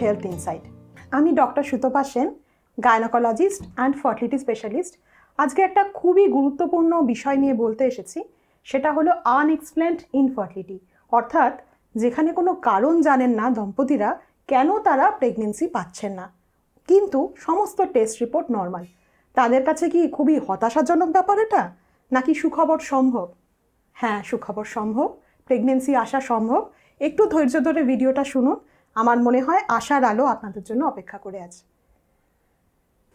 Health insight আমি doctor Sutapa Sen gynaecologist and fertility specialist আজকে একটা খুবই গুরুত্বপূর্ণ বিষয় নিয়ে বলতে এসেছি, সেটা হলো আনএক্সপ্লেন্ড ইনফার্টিলিটি অর্থাৎ যেখানে কোনো কারণ জানেন না দম্পতিরা, কেন তারা প্রেগনেন্সি পাচ্ছেন না। কিন্তু সমস্ত টেস্ট রিপোর্ট নর্মাল তাদের কাছে কি খুবই হতাশাজনক ব্যাপার এটা, নাকি সুখবর সম্ভব? হ্যাঁ সুখবর সম্ভব প্রেগনেন্সি আসা সম্ভব। একটু ধৈর্য ধরে ভিডিওটা শুনুন। আমার মনে হয় আশার আলো আপনাদের জন্য অপেক্ষা করে আছে।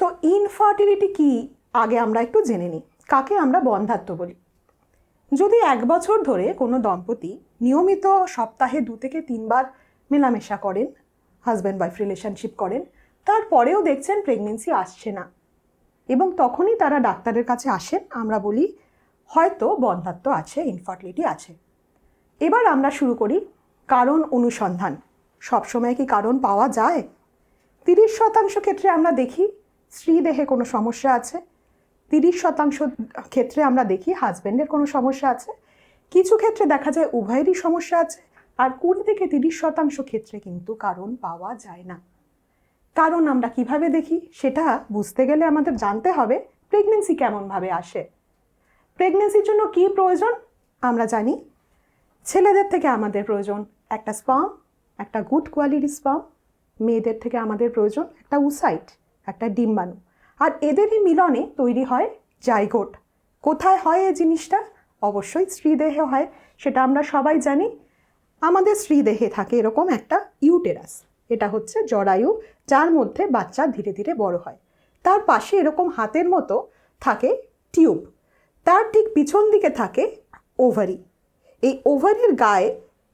তো ইনফার্টিলিটি কি আগে আমরা একটু জেনে নিই। কাকে আমরা বন্ধাত্ম বলি? যদি এক বছর ধরে কোনো দম্পতি নিয়মিত সপ্তাহে দু থেকে তিনবার মেলামেশা করেন হাজব্যান্ড ওয়াইফ রিলেশনশিপ করেন, তারপরেও দেখছেন প্রেগনেন্সি আসছে না এবং তখনই তারা ডাক্তারের কাছে আসেন, আমরা বলি হয়তো বন্ধাত্ম আছে ইনফার্টিলিটি আছে। এবার আমরা শুরু করি কারণ অনুসন্ধান। সবসময় কি কারণ পাওয়া যায়? তিরিশ শতাংশ ক্ষেত্রে আমরা দেখি স্ত্রী দেহে কোনো সমস্যা আছে। তিরিশ শতাংশ ক্ষেত্রে আমরা দেখি হাজব্যান্ডের কোনো সমস্যা আছে। কিছু ক্ষেত্রে দেখা যায় উভয়েরই সমস্যা আছে। আর কুড়ি থেকে তিরিশ শতাংশ ক্ষেত্রে কিন্তু কারণ পাওয়া যায় না। কারণ আমরা কীভাবে দেখি সেটা বুঝতে গেলে আমাদের জানতে হবে প্রেগনেন্সি কেমনভাবে আসে। প্রেগনেন্সির জন্য কি প্রয়োজন? আমরা জানি। ছেলেদের থেকে আমাদের প্রয়োজন একটা স্পাম একটা গুড কোয়ালিটি স্পাম মেয়েদের থেকে আমাদের প্রয়োজন একটা উসাইট, একটা ডিম্বাণু। আর এদেরই মিলনে তৈরি হয় জাইগোট। কোথায় হয় এই জিনিসটা? অবশ্যই স্ত্রীদেহে হয়, সেটা আমরা সবাই জানি। আমাদের স্ত্রীদেহে থাকে এরকম একটা ইউটেরাস, এটা হচ্ছে জরায়ু, যার মধ্যে বাচ্চা ধীরে ধীরে বড় হয়। তার পাশে এরকম হাতের মতো থাকে টিউব। তার ঠিক পিছন দিকে থাকে ওভারি। এই ওভারির গায়ে,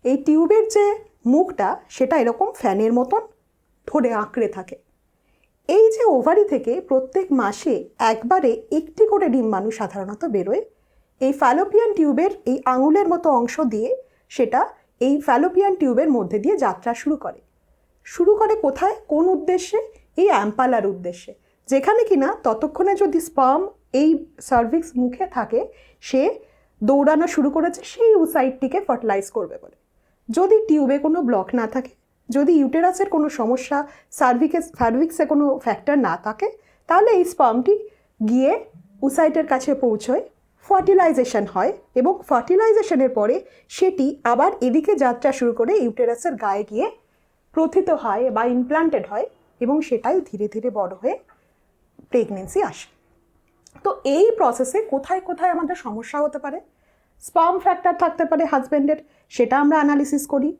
এই টিউবের যে মুখটা সেটা এরকম ফ্যানের মতন ধরে আঁকড়ে থাকে। এই যে ওভারি থেকে প্রত্যেক মাসে একবারে একটি করে ডিম্বাণু সাধারণত বেরোয়, এই ফ্যালোপিয়ান টিউবের এই আঙুলের মতো অংশ দিয়ে সেটা এই ফ্যালোপিয়ান টিউবের মধ্যে দিয়ে যাত্রা শুরু করে। শুরু করে কোথায়? কোন উদ্দেশ্যে? এই অ্যাম্পালার উদ্দেশ্যে। যেখানে কিনা ততক্ষণে যদি স্পাম এই সার্ভিক্স মুখে থাকে, সে দৌড়ানো শুরু করেছে, সেই উসাইডটিকে ফার্টিলাইজ করবে বলে। যদি টিউবে কোনো ব্লক না থাকে, যদি ইউটেরাসের কোনো সমস্যা, সার্ভিকে, সার্ভিক্সে কোনো ফ্যাক্টর না থাকে, তাহলে এই স্পামটি গিয়ে উসাইটের কাছে পৌঁছয়, ফার্টিলাইজেশন হয় এবং ফার্টিলাইজেশনের পরে সেটি আবার এদিকে যাত্রা শুরু করে ইউটেরাসের গায়ে গিয়ে প্রথিত হয় বা ইমপ্লান্টেড হয় এবং সেটাই ধীরে ধীরে বড় হয়ে প্রেগনেন্সি আসে। তো এই প্রসেসে কোথায় কোথায় আমাদের সমস্যা হতে পারে? স্পাম ফ্যাক্টর থাকতে পারে হাজব্যান্ডের সেটা আমরা অ্যানালিসিস করি।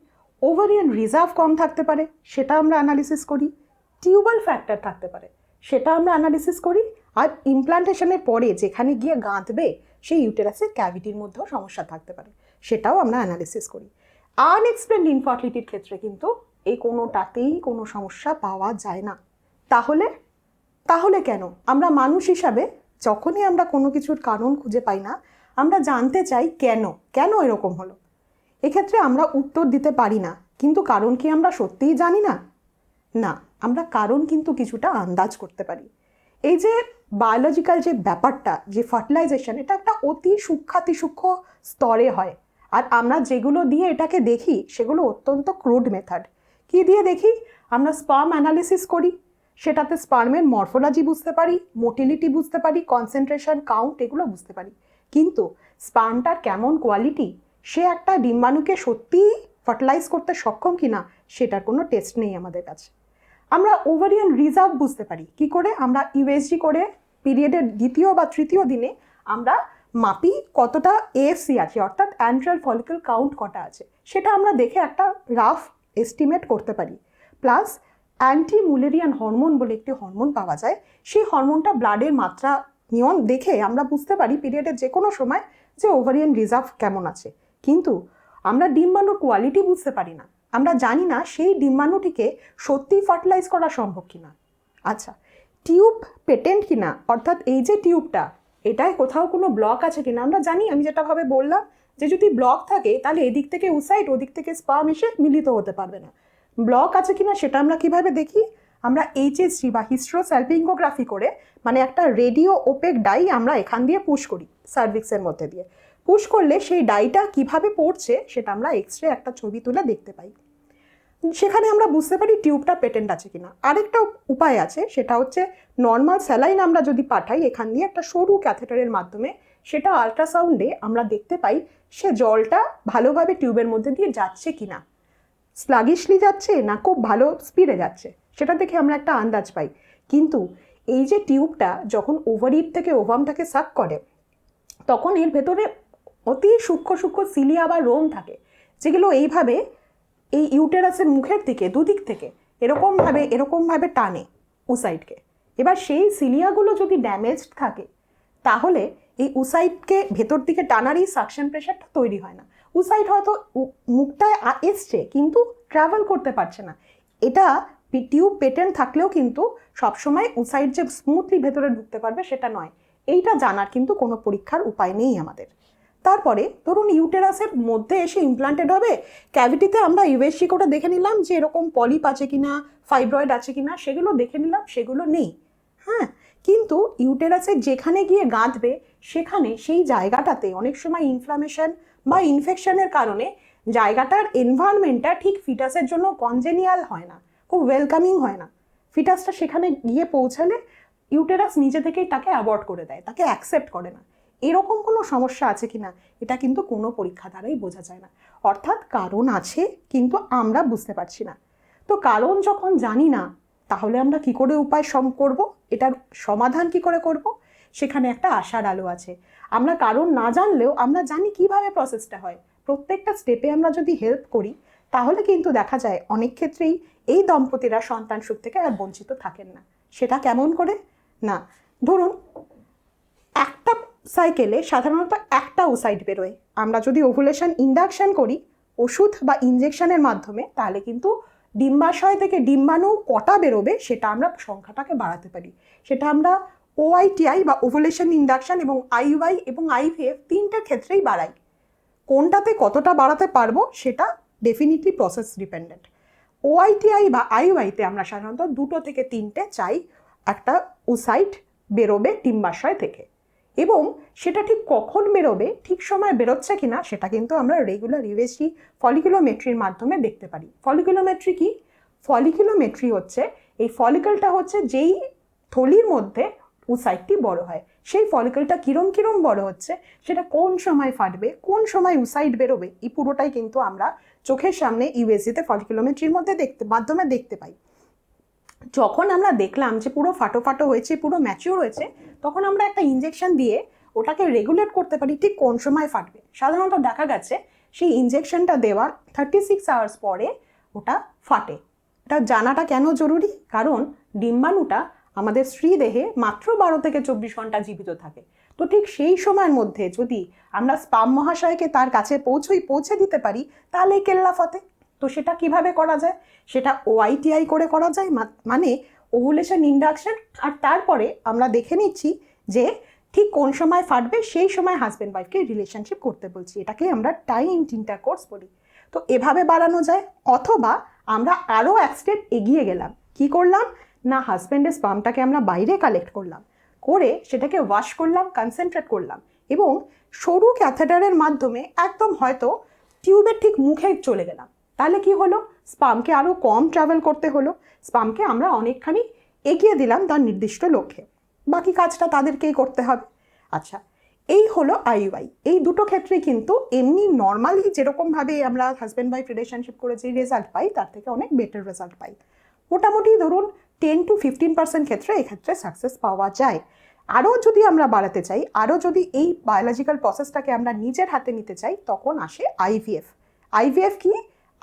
ওভারিয়ান রিজার্ভ কম থাকতে পারে, সেটা আমরা অ্যানালিসিস করি। টিউবাল ফ্যাক্টর থাকতে পারে, সেটা আমরা অ্যানালিসিস করি। আর ইমপ্লান্টেশনের পরে যেখানে গিয়ে গাঁথবে, সেই ইউটেরাসের ক্যাভিটির মধ্যেও সমস্যা থাকতে পারে, সেটাও আমরা অ্যানালিসিস করি। আনএক্সপ্লেন্ড ইনফার্টিলিটির ক্ষেত্রে কিন্তু এই কোনোটাতেই কোনো সমস্যা পাওয়া যায় না। তাহলে তাহলে কেন? আমরা মানুষ হিসাবে যখনই আমরা কোনো কিছুর কারণ খুঁজে পাই না, আমরা জানতে চাই কেন? কেন এরকম হলো? এক্ষেত্রে আমরা উত্তর দিতে পারি না, কিন্তু কারণ কি আমরা সত্যিই জানি না? না, আমরা কারণ কিন্তু কিছুটা আন্দাজ করতে পারি। এই যে বায়োলজিক্যাল যে ব্যাপারটা, যে ফার্টিলাইজেশন এটা একটা অতি সূক্ষাতি সূক্ষ্ম স্তরে হয়। আর আমরা যেগুলো দিয়ে এটাকে দেখি, সেগুলো অত্যন্ত ক্রুড মেথড কি দিয়ে দেখি? আমরা স্পার্ম অ্যানালিসিস করি। সেটাতে স্পার্মের মরফোলজি বুঝতে পারি মোটিলিটি বুঝতে পারি কনসেন্ট্রেশন কাউন্ট এগুলো বুঝতে পারি। কিন্তু স্পার্মটার কেমন কোয়ালিটি সে একটা ডিম্বাণুকে সত্যিই ফার্টিলাইজ করতে সক্ষম কিনা সেটার কোনো টেস্ট নেই আমাদের কাছে। আমরা ওভারিয়ান রিজার্ভ বুঝতে পারি। কি করে? আমরা ইউএসজি করে পিরিয়ডের দ্বিতীয় বা তৃতীয় দিনে আমরা মাপি কতটা এএফসি আছে, অর্থাৎ অ্যান্ট্রাল ফলিকল কাউন্ট কটা আছে। সেটা আমরা দেখে একটা রাফ এস্টিমেট করতে পারি। প্লাস অ্যান্টি মুলেরিয়ান হরমোন বলে একটি হরমোন পাওয়া যায়। সেই হরমোনটা ব্লাডের মাত্রা নিয়ম দেখে আমরা বুঝতে পারি পিরিয়ডের যে কোনো সময় যে ওভারিয়ান রিজার্ভ কেমন আছে। কিন্তু আমরা ডিম্বাণুর কোয়ালিটি বুঝতে পারি না। আমরা জানি না সেই ডিম্বাণুটিকে সত্যিই ফার্টিলাইজ করা সম্ভব কিনা। আচ্ছা টিউব পেটেন্ট কিনা? অর্থাৎ এই যে টিউবটা এটায় কোথাও কোনো ব্লক আছে কিনা? আমরা জানি, আমি যেটা ভাবে বললাম যে যদি ব্লক থাকে, তাহলে এদিক থেকে উসাইড, ওদিক থেকে স্পাম এসে মিলিত হতে পারবে না। ব্লক আছে কিনা সেটা আমরা কীভাবে দেখি? আমরা এইচএসজি বা হিস্ট্রো স্যালপিঙ্গোগ্রাফি করে মানে একটা রেডিও ওপেক ডাই আমরা এখান দিয়ে পুশ করি সার্ভিক্সের মধ্যে দিয়ে। পুশ করলে সেই ডাইটা কীভাবে পড়ছে সেটা আমরা এক্স রে একটা ছবি তুলে দেখতে পাই। সেখানে আমরা বুঝতে পারি টিউবটা পেটেন্ট আছে কিনা। আরেকটা উপায় আছে, সেটা হচ্ছে নর্মাল স্যালাইন আমরা যদি পাঠাই এখান দিয়ে একটা সরু ক্যাথেটারের মাধ্যমে, সেটা আলট্রাসাউন্ডে আমরা দেখতে পাই সে জলটা ভালোভাবে টিউবের মধ্যে দিয়ে যাচ্ছে কি না স্লাগিশলি যাচ্ছে না খুব ভালো স্পিডে যাচ্ছে, সেটা দেখে আমরা একটা আন্দাজ পাই। কিন্তু এই যে টিউবটা যখন ওভারিপ থেকে ওভামটাকে সাক করে, তখন এর ভেতরে অতি সূক্ষ্ম সূক্ষ্ম সিলিয়া বা রোম থাকে, যেগুলো এইভাবে এই ইউটেরাসের মুখের দিকে, দুদিক থেকে এরকমভাবে এরকমভাবে টানে উসাইডকে এবার সেই সিলিয়াগুলো যদি ড্যামেজড থাকে, তাহলে এই উসাইডকে ভেতর দিকে টানারই সাকশন প্রেশারটা তৈরি হয় না। উসাইড হয়তো মুখটায় এসছে, কিন্তু ট্রাভেল করতে পারছে না। এটা টিউব পেটেন্ট থাকলেও কিন্তু সবসময় উসাইড যে স্মুথলি ভেতরে ঢুকতে পারবে সেটা নয়। এইটা জানার কিন্তু কোনো পরীক্ষার উপায় নেই আমাদের। তারপরে ধরুন ইউটেরাসের মধ্যে এসে ইমপ্লান্টেড হবে ক্যাভিটিতে আমরা ইউএসসি করে দেখে নিলাম যে এরকম পলিপ আছে কি না ফাইব্রয়েড আছে কি না সেগুলো দেখে নিলাম, সেগুলো নেই। হ্যাঁ কিন্তু ইউটেরাসের যেখানে গিয়ে গাঁথবে, সেখানে সেই জায়গাটাতে অনেক সময় ইনফ্লামেশন বা ইনফেকশনের কারণে জায়গাটার এনভায়রনমেন্টটা ঠিক ফিটাসের জন্য কনজেনিয়াল হয় না, খুব ওয়েলকামিং হয় না। ফিটাসটা সেখানে গিয়ে পৌঁছালে ইউটেরাস নিজে থেকেই তাকে অ্যাভয়েড করে দেয়, তাকে অ্যাকসেপ্ট করে না। এরকম কোনো সমস্যা আছে কিনা? এটা কিন্তু কোনো পরীক্ষা দ্বারাই বোঝা যায় না। অর্থাৎ কারণ আছে, কিন্তু আমরা বুঝতে পারছি না। তো কারণ যখন জানি না, তাহলে আমরা কি করে উপায় সম করব? এটার সমাধান কি করে করব? সেখানে একটা আশার আলো আছে। আমরা কারণ না জানলেও আমরা জানি কীভাবে প্রসেসটা হয়। প্রত্যেকটা স্টেপে আমরা যদি হেল্প করি, তাহলে কিন্তু দেখা যায় অনেক ক্ষেত্রেই এই দম্পতিরা সন্তান সুখ থেকে আর বঞ্চিত থাকেন না। সেটা কেমন করে? না, ধরুন সাইকেলে সাধারণত একটা ওসাইড বেরোয়। আমরা যদি ওভুলেশন ইন্ডাকশন করি, ওষুধ বা ইনজেকশনের মাধ্যমে, তাহলে কিন্তু ডিম্বাশয় থেকে ডিম্বাণু কটা বেরোবে সেটা আমরা সংখ্যাটাকে বাড়াতে পারি। সেটা আমরা ওআইটিআই বা ওভুলেশন ইন্ডাকশন এবং আইইউআই এবং আইভিএফ তিনটের ক্ষেত্রেই বাড়াই। কোনটাতে কতটা বাড়াতে পারব সেটা ডেফিনেটলি প্রসেস ডিপেন্ডেন্ট ওআইটিআই বা আইওআইতে আমরা সাধারণত দুটো থেকে তিনটে চাই একটা উসাইট বেরোবে ডিম্বাশয় থেকে। এবং সেটা ঠিক কখন বেরোবে, ঠিক সময় বেরোচ্ছে কিনা, সেটা কিন্তু আমরা রেগুলার ইউএসজি ফলিকুলোমেট্রির মাধ্যমে দেখতে পারি। ফলিকুলোমেট্রি কি? ফলিকুলোমেট্রি হচ্ছে, এই ফলিকলটা হচ্ছে যেই থলির মধ্যে উসাইটটি বড় হয়। সেই ফলিকলটা কিরম কিরম বড় হচ্ছে, সেটা কোন সময় ফাটবে, কোন সময় উসাইড বেরোবে, এই পুরোটাই কিন্তু আমরা চোখের সামনে ইউএসজিতে ফলিকুলোমেট্রির মধ্যে দেখতে, মাধ্যমে দেখতে পাই। যখন আমরা দেখলাম যে পুরো ফাটো ফাটো হয়েছে, পুরো ম্যাচিওর হয়েছে, তখন আমরা একটা ইঞ্জেকশন দিয়ে ওটাকে রেগুলেট করতে পারি ঠিক কোন সময় ফাটবে। সাধারণত দেখা গেছে সেই ইঞ্জেকশনটা দেওয়ার থার্টি সিক্স আওয়ার্স পরে ওটা ফাটে। এটা জানাটা কেন জরুরি? কারণ ডিম্বাণুটা আমাদের স্ত্রী দেহে মাত্র বারো থেকে চব্বিশ ঘণ্টা জীবিত থাকে। তো ঠিক সেই সময়ের মধ্যে যদি আমরা স্পাম মহাশয়কে তার কাছে পৌঁছই, পৌঁছে দিতে পারি তাহলে কেল্লা ফতে তো সেটা কীভাবে করা যায়? সেটা ওআইটিআই করে করা যায় মানে ওভুলেশন ইন্ডাকশন আর তারপরে আমরা দেখে নিচ্ছি যে ঠিক কোন সময় ফাটবে, সেই সময় হাজব্যান্ড ওয়াইফকে রিলেশনশিপ করতে বলছি। এটাকে আমরা টাইম ইন্টারকোর্স বলি। তো এভাবে বাড়ানো যায়, অথবা আমরা আরও এক স্টেপ এগিয়ে গেলাম। কি করলাম? না হাজব্যান্ডের স্পামটাকে আমরা বাইরে কালেক্ট করলাম। করে সেটাকে ওয়াশ করলাম কনসেন্ট্রেট করলাম। এবং সরু ক্যাথেটারের মাধ্যমে একদম হয়তো টিউবের ঠিক মুখে চলে গেলাম। তাহলে কি হলো? স্পামকে আরও কম ট্রাভেল করতে হলো। স্পামকে আমরা অনেকখানি এগিয়ে দিলাম তার নির্দিষ্ট লক্ষ্যে। বাকি কাজটা তাদেরকেই করতে হবে। আচ্ছা এই হলো আইইউআই এই দুটো ক্ষেত্রে কিন্তু এমনি নর্মালি যেরকমভাবে আমরা হাজব্যান্ড ওয়াইফ রিলেশনশিপ করে যে রেজাল্ট পাই, তার থেকে অনেক বেটার রেজাল্ট পাই। মোটামুটি ধরুন টেন টু ফিফটিন পার্সেন্ট ক্ষেত্রে এক্ষেত্রে সাকসেস পাওয়া যায়। আরও যদি আমরা বাড়াতে চাই আরও যদি এই বায়োলজিক্যাল প্রসেসটাকে আমরা নিজের হাতে নিতে চাই, তখন আসে আইভিএফ আইভিএফ কি?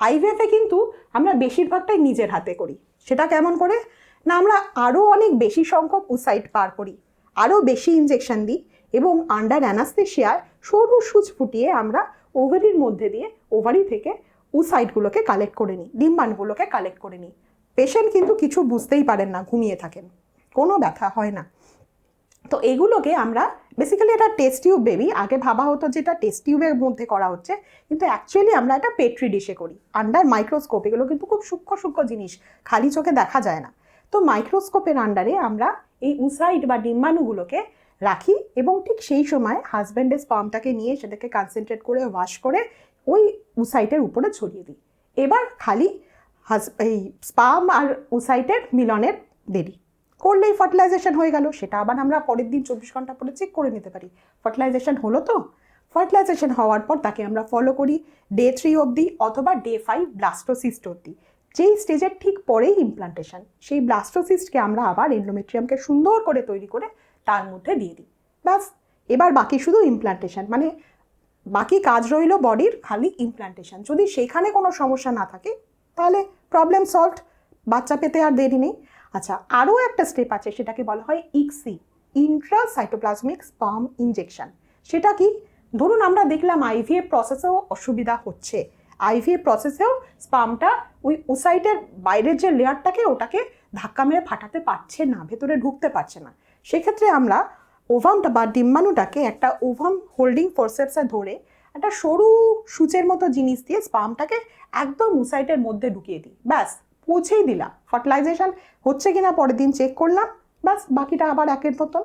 আইভিএফে কিন্তু আমরা বেশিরভাগটাই নিজের হাতে করি। সেটা কেমন করে? না, আমরা আরও অনেক বেশি সংখ্যক উসাইট পার করি আরও বেশি ইনজেকশন দিই এবং আন্ডার অ্যানাস্থেশিয়ার সরু সুচ ফুটিয়ে আমরা ওভারির মধ্যে দিয়ে ওভারি থেকে উসাইটগুলোকে কালেক্ট করে নিই ডিম্বাণুগুলোকে কালেক্ট করে নিই। পেশেন্ট কিন্তু কিছু বুঝতেই পারেন না, ঘুমিয়ে থাকেন। কোনো ব্যথা হয় না। তো এগুলোকে আমরা বেসিক্যালি এটা টেস্ট টিউব বেবি, আগে ভাবা হতো যেটা টেস্ট টিউবের মধ্যে করা হচ্ছে, কিন্তু অ্যাকচুয়ালি আমরা এটা পেট্রি ডিশে করি। আন্ডার মাইক্রোস্কোপ এগুলো কিন্তু খুব সূক্ষ্ম সূক্ষ্ম জিনিস, খালি চোখে দেখা যায় না। তো মাইক্রোস্কোপের আন্ডারে আমরা এই উসাইড বা ডিম্বাণুগুলোকে রাখি এবং ঠিক সেই সময় হাজব্যান্ডের স্পামটাকে নিয়ে সেটাকে কনসেন্ট্রেট করে ওয়াশ করে ওই উসাইটের উপরে ছড়িয়ে দিই। এবার খালি হাজ এই স্পাম আর উসাইটের মিলনের দেরি করলেই ফার্টিলাইজেশন হয়ে গেল। সেটা আবার আমরা পরের দিন চব্বিশ ঘণ্টা পরে চেক করে নিতে পারি। ফার্টিলাইজেশন হলো তো? ফার্টিলাইজেশন হওয়ার পর তাকে আমরা ফলো করি ডে থ্রি অবধি অথবা ডে ফাইভ ব্লাস্টোসিস্ট অবধি। যেই স্টেজের ঠিক পরেই ইমপ্লান্টেশন সেই ব্লাস্টোসিস্টকে আমরা আবার এন্ডোমেট্রিয়ামকে সুন্দর করে তৈরি করে তার মধ্যে দিয়ে দিই। ব্যাস, এবার বাকি শুধু ইমপ্লান্টেশন মানে বাকি কাজ রইল বডির খালি ইমপ্লান্টেশন যদি সেখানে কোনো সমস্যা না থাকে, তাহলে প্রবলেম সলভড বাচ্চা পেতে আর দেরি নেই। আচ্ছা আরও একটা স্টেপ আছে, সেটাকে বলা হয় ICSI intra cytoplasmic sperm injection সেটা কি? ধরুন আমরা দেখলাম আইভিএফ প্রসেসেও অসুবিধা হচ্ছে। আইভিএফ প্রসেসেও স্পামটা ওই ওসাইটের বাইরের যে লেয়ারটাকে ওটাকে ধাক্কা মেরে ফাটাতে পারছে না, ভেতরে ঢুকতে পারছে না। সেক্ষেত্রে আমরা ওভামটা বা ডিম্বাণুটাকে একটা ওভাম হোল্ডিং ফোর্সেপসে ধরে একটা সরু সূচের মতো জিনিস দিয়ে স্পামটাকে একদম উসাইটের মধ্যে ঢুকিয়ে দিই। ব্যাস পৌঁছেই দিলাম। ফার্টিলাইজেশন হচ্ছে কিনা পরের দিন চেক করলাম, ব্যাস বাকিটা আবার একের মতন।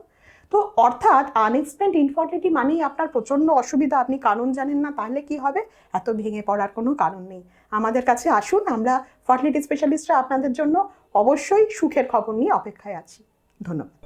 তো অর্থাৎ আনএক্সপ্লেন্ড ইনফার্টিলিটি মানেই আপনার প্রচণ্ড অসুবিধা। আপনি কারণ জানেন না, তাহলে কি হবে? এত ভেঙে পড়ার কোনো কারণ নেই। আমাদের কাছে আসুন, আমরা ফার্টিলিটি স্পেশালিস্টরা আপনাদের জন্য অবশ্যই সুখের খবর নিয়ে অপেক্ষায় আছি। ধন্যবাদ।